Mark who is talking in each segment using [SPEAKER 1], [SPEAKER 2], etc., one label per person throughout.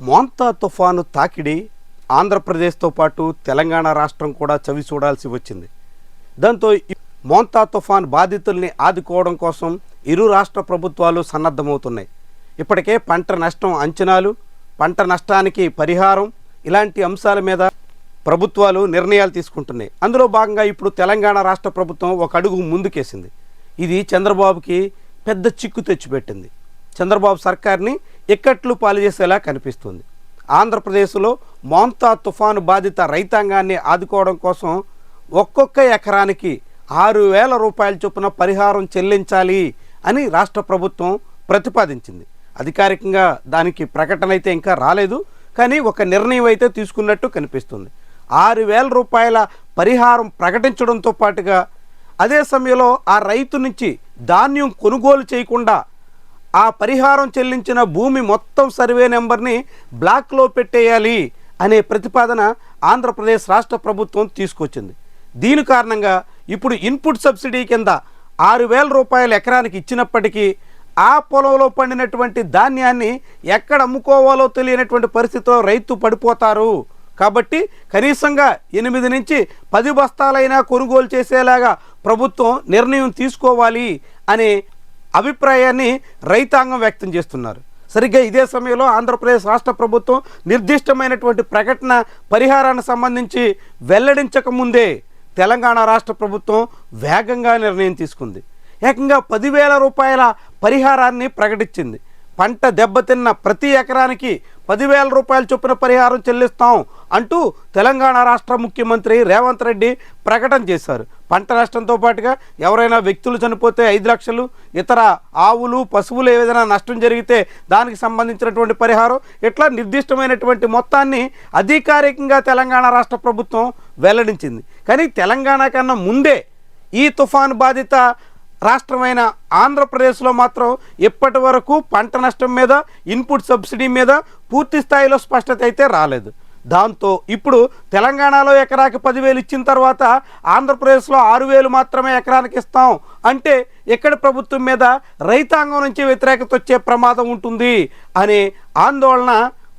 [SPEAKER 1] మోంతా తుఫాను తాకిడి ఆంధ్రప్రదేశ్తో పాటు తెలంగాణ రాష్ట్రం కూడా చవి చూడాల్సి వచ్చింది. దాంతో మోంతా తుఫాన్ బాధితుల్ని ఆదుకోవడం కోసం ఇరు రాష్ట్ర ప్రభుత్వాలు సన్నద్ధమవుతున్నాయి. ఇప్పటికే పంట నష్టం అంచనాలు పంట నష్టానికి పరిహారం ఇలాంటి అంశాల మీద ప్రభుత్వాలు నిర్ణయాలు తీసుకుంటున్నాయి. అందులో భాగంగా ఇప్పుడు తెలంగాణ రాష్ట్ర ప్రభుత్వం ఒక అడుగు ముందుకేసింది. ఇది చంద్రబాబుకి పెద్ద చిక్కు తెచ్చిపెట్టింది. చంద్రబాబు సర్కార్ని ఇక్కట్లు పాలు చేసేలా కనిపిస్తుంది. ఆంధ్రప్రదేశ్లో మోంతా తుఫాను బాధిత రైతాంగాన్ని ఆదుకోవడం కోసం ఒక్కొక్క ఎకరానికి ఆరు వేల రూపాయల చొప్పున పరిహారం చెల్లించాలి అని రాష్ట్ర ప్రభుత్వం ప్రతిపాదించింది. అధికారికంగా దానికి ప్రకటన అయితే ఇంకా రాలేదు కానీ ఒక నిర్ణయం అయితే తీసుకున్నట్టు కనిపిస్తుంది. ఆరు వేల రూపాయల పరిహారం ప్రకటించడంతో పాటుగా అదే సమయంలో ఆ రైతు నుంచి ధాన్యం కొనుగోలు చేయకుండా ఆ పరిహారం చెల్లించిన భూమి మొత్తం సర్వే నెంబర్ని బ్లాక్లో పెట్టేయాలి అనే ప్రతిపాదన ఆంధ్రప్రదేశ్ రాష్ట్ర ప్రభుత్వం తీసుకొచ్చింది. దీని కారణంగా ఇప్పుడు ఇన్పుట్ సబ్సిడీ కింద ఆరు వేల రూపాయలు ఎకరానికి ఇచ్చినప్పటికీ ఆ పొలంలో పండినటువంటి ధాన్యాన్ని ఎక్కడ అమ్ముకోవాలో తెలియనటువంటి పరిస్థితిలో రైతు పడిపోతారు. కాబట్టి కనీసంగా ఎనిమిది నుంచి పది బస్తాలైనా కొనుగోలు చేసేలాగా ప్రభుత్వం నిర్ణయం తీసుకోవాలి అనే అభిప్రాయాన్ని రైతాంగం వ్యక్తం చేస్తున్నారు. సరిగ్గా ఇదే సమయంలో ఆంధ్రప్రదేశ్ రాష్ట్ర ప్రభుత్వం నిర్దిష్టమైనటువంటి ప్రకటన పరిహారానికి సంబంధించి వెల్లడించక ముందే తెలంగాణ రాష్ట్ర ప్రభుత్వం వేగంగా నిర్ణయం తీసుకుంది. ఏకంగా పదివేల రూపాయల పరిహారాన్ని ప్రకటించింది. పంట దెబ్బతిన్న ప్రతి ఎకరానికి పదివేల రూపాయల చొప్పున పరిహారం చెల్లిస్తాం అంటూ తెలంగాణ రాష్ట్ర ముఖ్యమంత్రి రేవంత్ రెడ్డి ప్రకటన చేశారు. పంట నష్టంతో పాటుగా ఎవరైనా వ్యక్తులు చనిపోతే ఐదు లక్షలు ఇతర ఆవులు పశువులు ఏదైనా నష్టం జరిగితే దానికి సంబంధించినటువంటి పరిహారం ఇట్లా నిర్దిష్టమైనటువంటి మొత్తాన్ని అధికారికంగా తెలంగాణ రాష్ట్ర ప్రభుత్వం వెల్లడించింది. కానీ తెలంగాణ కన్నా ముందే ఈ తుఫాను బాధిత రాష్ట్రమైన ఆంధ్రప్రదేశ్లో మాత్రం ఇప్పటి వరకు పంట నష్టం మీద ఇన్పుట్ సబ్సిడీ మీద పూర్తి స్థాయిలో స్పష్టత అయితే రాలేదు. దాంతో ఇప్పుడు తెలంగాణలో ఎకరాకి పదివేలు ఇచ్చిన తర్వాత ఆంధ్రప్రదేశ్లో ఆరు వేలు మాత్రమే ఎకరానికి ఇస్తాం అంటే ఇక్కడ ప్రభుత్వం మీద రైతాంగం నుంచి వ్యతిరేకత వచ్చే ప్రమాదం ఉంటుంది అనే ఆందోళన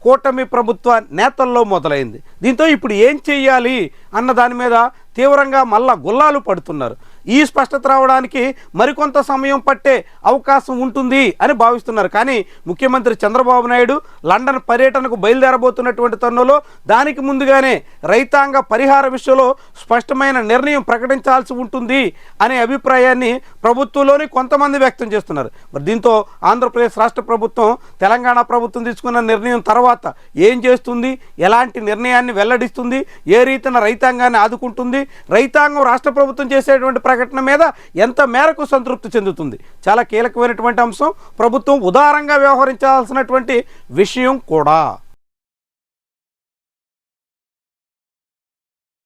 [SPEAKER 1] కూటమి ప్రభుత్వ నేతల్లో మొదలైంది. దీంతో ఇప్పుడు ఏం చెయ్యాలి అన్న దాని మీద తీవ్రంగా మళ్ళా గుల్లాలు పడుతున్నారు. ఈ స్పష్టత రావడానికి మరికొంత సమయం పట్టే అవకాశం ఉంటుంది అని భావిస్తున్నారు. కానీ ముఖ్యమంత్రి చంద్రబాబు నాయుడు లండన్ పర్యటనకు బయలుదేరబోతున్నటువంటి తరుణంలో దానికి ముందుగానే రైతాంగ పరిహార విషయంలో స్పష్టమైన నిర్ణయం ప్రకటించాల్సి ఉంటుంది అనే అభిప్రాయాన్ని ప్రభుత్వంలోని కొంతమంది వ్యక్తం చేస్తున్నారు. మరి దీంతో ఆంధ్రప్రదేశ్ రాష్ట్ర ప్రభుత్వం తెలంగాణ ప్రభుత్వం తీసుకున్న నిర్ణయం తర్వాత ఏం చేస్తుంది? ఎలాంటి నిర్ణయాన్ని వెల్లడిస్తుంది? ఏ రీతిన రైతాంగాన్ని ఆదుకుంటుంది? రైతాంగం రాష్ట్ర ప్రభుత్వం చేసేటువంటి ప్రకటన మీద ఎంత మేరకు సంతృప్తి చెందుతుంది? చాలా కీలకమైనటువంటి అంశం. ప్రభుత్వం ఉదారంగా వ్యవహరించాల్సినటువంటి విషయం కూడా.